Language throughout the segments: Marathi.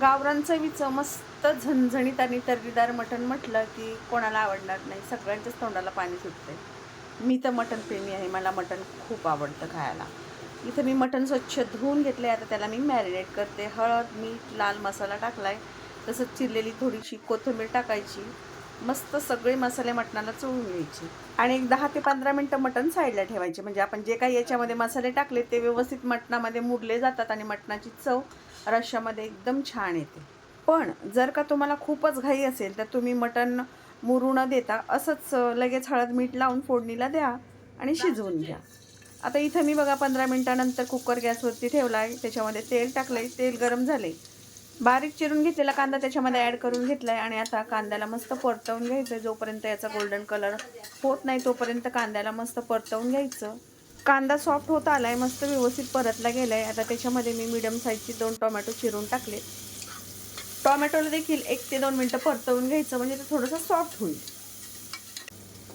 गावरान चवीचं मस्त झणझणीत आणि तर्रीदार मटण म्हटलं की कोणाला आवडणार नाही. सगळ्यांच्याच तोंडाला पाणी सुटते मी तर मटण प्रेमी आहे. मला मटण खूप आवडतं खायला. इथं मी मटण स्वच्छ धुवून आहे आता त्याला मी मॅरिनेट करते. हळद मीठ लाल मसाला टाकला आहे तसंच चिरलेली थोडीशी कोथिंबीर टाकायची. मस्त सगळे मसाले मटणाला चोळून घ्यायचे. आणि एक दहा ते पंधरा मिनटं मटण साईडला ठेवायचे. म्हणजे आपण जे काही याच्यामध्ये मसाले टाकले ते व्यवस्थित मटणामध्ये मुरले जातात आणि मटणाची चव रश्श्यामध्ये एकदम छान येते. पण जर का तुम्हाला खूपच घाई असेल तर तुम्ही मटण मुरू न देता असंच लगेच हळद मीठ लावून फोडणीला द्या आणि शिजवून घ्या. आता इथं मी बघा पंधरा मिनटानंतर कुकर गॅसवरती ठेवला आहे त्याच्यामध्ये तेल टाकलं आहे तेल गरम झाले बारीक चिरून घेतलेला कांदा त्याच्यामध्ये ॲड करून घेतला आहे आणि आता कांद्याला मस्त परतवून घ्यायचं जोपर्यंत याचा गोल्डन कलर होत नाही तोपर्यंत कांद्याला मस्त परतवून घ्यायचं. कांदा सॉफ्ट होत आला आहे मस्त व्यवस्थित परतला गेला आहे आता त्याच्यामध्ये मी मीडियम साईजची दोन टोमॅटो चिरून टाकले. टोमॅटोला देखील एक ते दोन मिनटं परतवून घ्यायचं म्हणजे ते थोडंसं सॉफ्ट होईल.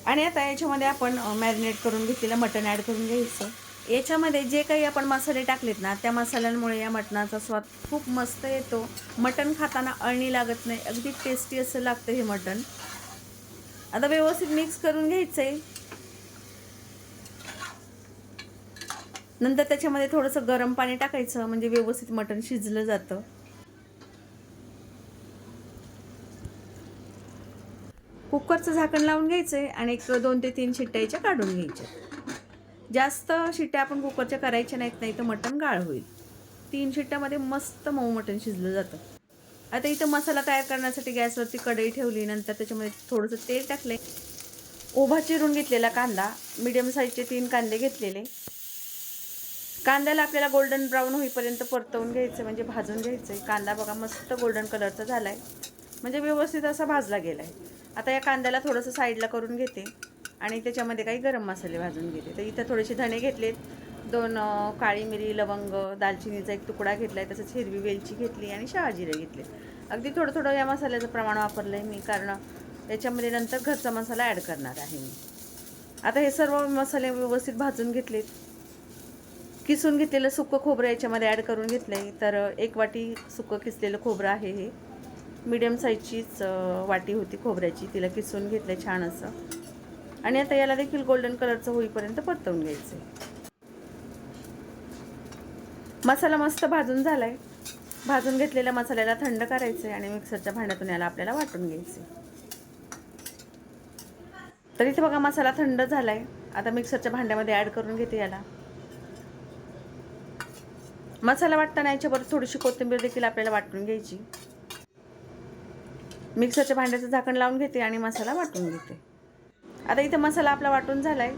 आणि आता याच्यामध्ये आपण मॅरिनेट करून घेतलेलं मटण ॲड करून घ्यायचं. याच्यामध्ये जे काही आपण मसाले टाकलेत ना त्या मसाल्यांमुळे या मटणाचा स्वाद खूप मस्त येतो. मटण खाताना अळणी लागत नाही. अगदी टेस्टी असं लागतं हे मटण. आता व्यवस्थित मिक्स करून घ्यायचं आहे नंतर त्याच्यामध्ये थोडंसं गरम पाणी टाकायचं म्हणजे व्यवस्थित मटण शिजलं जातं. कुकरचं झाकण लावून घ्यायचं आहे आणि एक दोन ते तीन शिट्ट्या याच्या काढून घ्यायच्या. जास्त शिट्ट्या आपण कुकरच्या करायच्या नाहीत नाही तर मटण गाळ होईल. तीन शिट्ट्यामध्ये मस्त मऊ मटण शिजलं जातं. आता इथं मसाला तयार करण्यासाठी गॅसवरती कढई ठेवली नंतर त्याच्यामध्ये थोडंसं तेल टाकले उभा चिरून घेतलेला कांदा मिडियम साईजचे तीन कांदे घेतलेले. कांद्याला आपल्याला गोल्डन ब्राऊन होईपर्यंत परतवून घ्यायचं म्हणजे भाजून घ्यायचं आहे कांदा बघा मस्त गोल्डन कलरचा झाला आहे म्हणजे व्यवस्थित असा भाजला गेला आहे आता या कांद्याला थोडंसं साईडला करून घेते. आणि त्याच्यामध्ये काही गरम मसाले भाजून घेते. तर इथं थोडेसे धणे घेतलेत. दोन काळी मिरी लवंग दालचिनीचा एक तुकडा घेतला आहे तसंच हिरवी वेलची घेतली आणि शहाजिरे घेतले. अगदी थोडं थोडं या मसाल्याचं प्रमाण वापरलं आहे मी कारण त्याच्यामध्ये नंतर घरचा मसाला ॲड करणार आहे मी. आता हे सर्व मसाले व्यवस्थित भाजून घेतलेत. किसून घेतलेलं सुकं खोबरं याच्यामध्ये ॲड करून घेतलं आहे तर एक वाटी सुकं किसलेलं खोबरं आहे हे. मीडियम साईजचीच वाटी होती खोबऱ्याची. तिला किसून घेतलं आहे छान असं. आणि आता याला देखील गोल्डन कलरचं होईपर्यंत परतवून घ्यायचं आहे मसाला मस्त भाजून झाला आहे भाजून घेतलेल्या मसाल्याला थंड करायचं आहे आणि मिक्सरच्या भांड्यातून याला आपल्याला वाटून घ्यायचं आहे तर इथे बघा मसाला थंड झाला आहे आता मिक्सरच्या भांड्यामध्ये ॲड करून घेते याला. मसाला वाटताना याच्याबरोबर थोडीशी कोथिंबीर देखील आपल्याला वाटून घ्यायची. मिक्सरच्या भांड्याचं झाकण लावून घेते आणि मसाला वाटून घेते. आता इथं मसाला आपला वाटून झाला आहे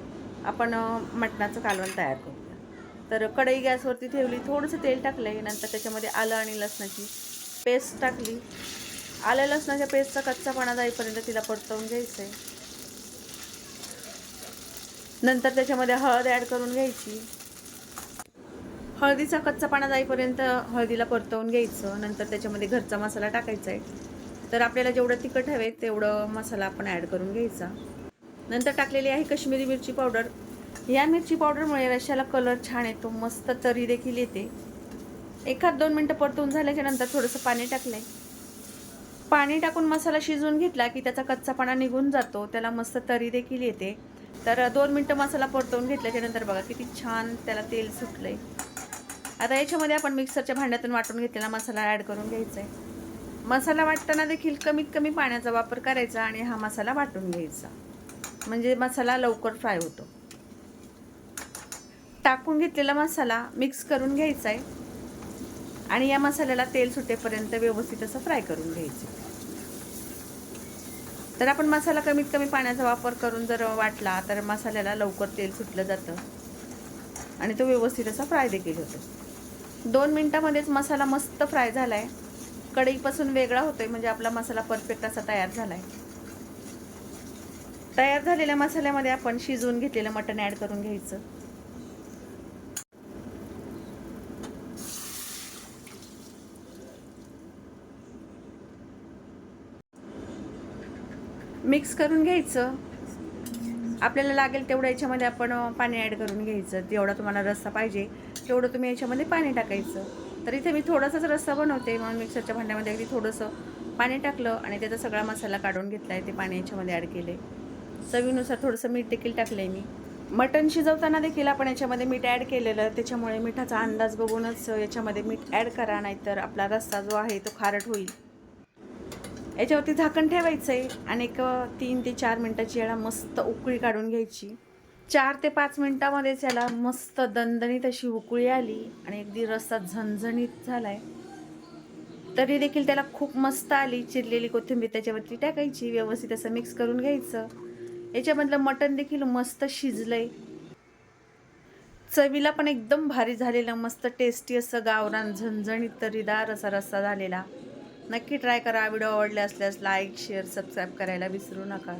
आपण मटणाचं कालवण तयार करू तर कढई गॅसवरती ठेवली थोडंसं तेल टाकलं आहे नंतर त्याच्यामध्ये आलं आणि लसणाची पेस्ट टाकली. आलं लसणाच्या पेस्टचा कच्चापणा जाईपर्यंत तिला परतवून घ्यायचं आहे नंतर त्याच्यामध्ये हळद ॲड करून घ्यायची. हळदीचा कच्चापणा जाईपर्यंत हळदीला परतवून घ्यायचं नंतर त्याच्यामध्ये घरचा मसाला टाकायचा आहे तर आपल्याला जेवढं तिखट हवे तेवढं मसाला आपण ॲड करून घ्यायचा. नंतर टाकलेली आहे कश्मीरी मिरची पावडर. या मिरची पावडरमुळे रश्याला कलर छान येतो मस्त तरी देखील येते. एखाद दोन मिनटं परतवून झाल्याच्यानंतर थोडंसं पाणी टाकलं आहे पाणी टाकून मसाला शिजवून घेतला की त्याचा कच्चापणा निघून जातो त्याला मस्त तरी देखील येते. तर दोन मिनटं मसाला परतवून घेतल्याच्या नंतर बघा किती छान त्याला तेल सुटलं आहे आता याच्यामध्ये आपण मिक्सरच्या भांड्यातून वाटून घेतलेला मसाला ॲड करून घ्यायचा आहे मसाला वाटताना देखील कमीत कमी पाण्याचा वापर करायचा आणि हा मसाला वाटून घ्यायचा. म्हणजे मसाला लवकर फ्राय होतो. टाकून घेतलेला मसाला मिक्स करून घ्यायचा आहे आणि या मसाल्याला तेल सुटेपर्यंत व्यवस्थित असं फ्राय करून घ्यायचं. तर आपण मसाला कमीत कमी पाण्याचा वापर करून जर वाटला तर मसाल्याला लवकर तेल सुटलं जातं. आणि तो व्यवस्थित असा फ्राय देखील होतो. दोन मिनटामध्येच मसाला मस्त फ्राय झाला आहे कढईपासून वेगळा होतोय म्हणजे आपला मसाला परफेक्ट असा तयार झाला आहे तयार झालेल्या मसाल्यामध्ये आपण शिजवून घेतलेलं मटण ॲड करून घ्यायचं. मिक्स करून घ्यायचं. आपल्याला लागेल तेवढं याच्यामध्ये आपण पाणी ॲड करून घ्यायचं. जेवढा तुम्हाला रस्सा पाहिजे तेवढं तुम्ही याच्यामध्ये पाणी टाकायचं. तर इथे मी थोडासाच रस्सा बनवते. म्हणून मिक्सरच्या भांड्यामध्ये अगदी थोडंसं पाणी टाकलं आणि त्याचा सगळा मसाला काढून घेतला आहे ते पाणी याच्यामध्ये ॲड केले. चवीनुसार थोडंसं मीठ देखील टाकलं आहे मी. मटण शिजवताना देखील आपण याच्यामध्ये मीठ ॲड केलेलं. त्याच्यामुळे मिठाचा अंदाज बघूनच याच्यामध्ये मीठ ॲड करा नाहीतर आपला रस्सा जो आहे तो खारट होईल. याच्यावरती झाकण ठेवायचं आहे आणि एक तीन ते चार मिनटाची याला मस्त उकळी काढून घ्यायची. चार ते पाच मिनटामध्येच याला मस्त दणदणीत अशी उकळी आली आणि अगदी रस्सा झणझणीत झाला आहे तरी देखील त्याला खूप मस्त आली चिरलेली कोथिंबीर त्याच्यावरती टाकायची व्यवस्थित असं मिक्स करून घ्यायचं. याच्यामधलं मटण देखील मस्त शिजलंय. चवीला पण एकदम भारी झालेलं मस्त टेस्टी असं गावरान झणझणीत तरीदार असा रस्सा झालेला. नक्की ट्राय करा. व्हिडिओ आवडले असल्यास लाईक शेअर सबस्क्राईब करायला विसरू नका.